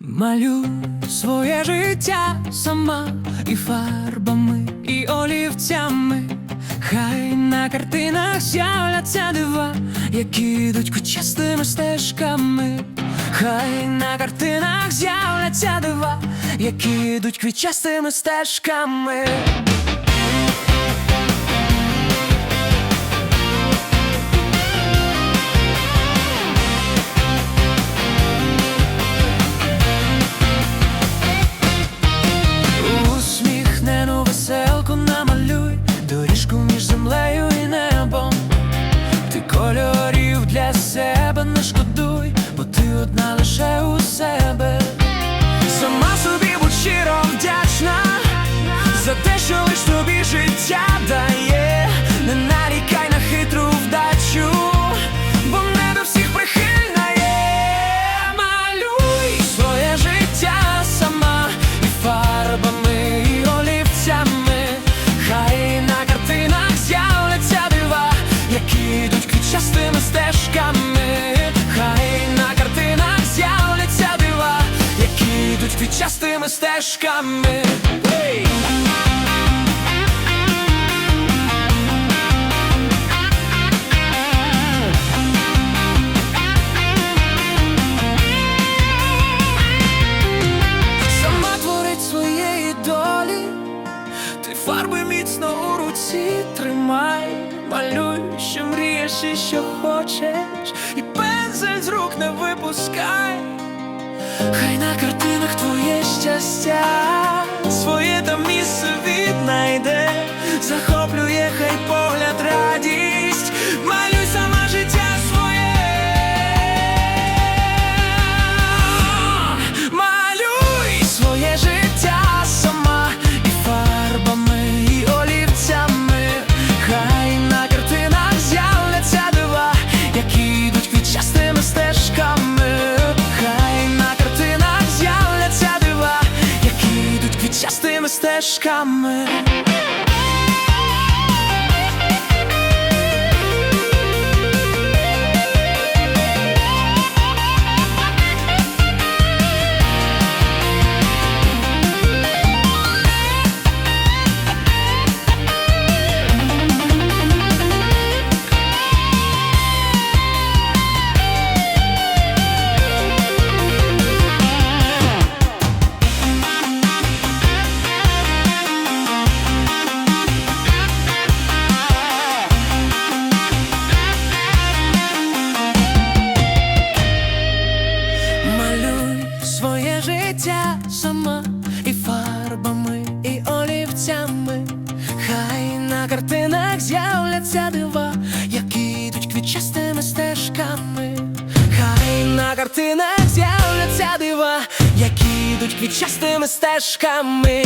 Малюй своє життя сама і фарбами, і олівцями. Хай на картинах з'являться дива, які йдуть кучастими стежками. Хай на картинах з'являться дива, які йдуть квітчастими стежками. Ти одна лише у себе. Квітчастими стежками. Сама творить своєї долі, ти фарби міцно у руці тримай, малюй, що мрієш і що хочеш, і пензель з рук не випускай. Хай на картинах твоє щастя, своє там місце віднайде, захоплює хай погляд радість, малюй сама життя своє. Малюй своє життя квітчастими картинах з'являться дива, які йдуть квітчастими стежками. Хай на картинах з'являться дива, які йдуть квітчастими стежками.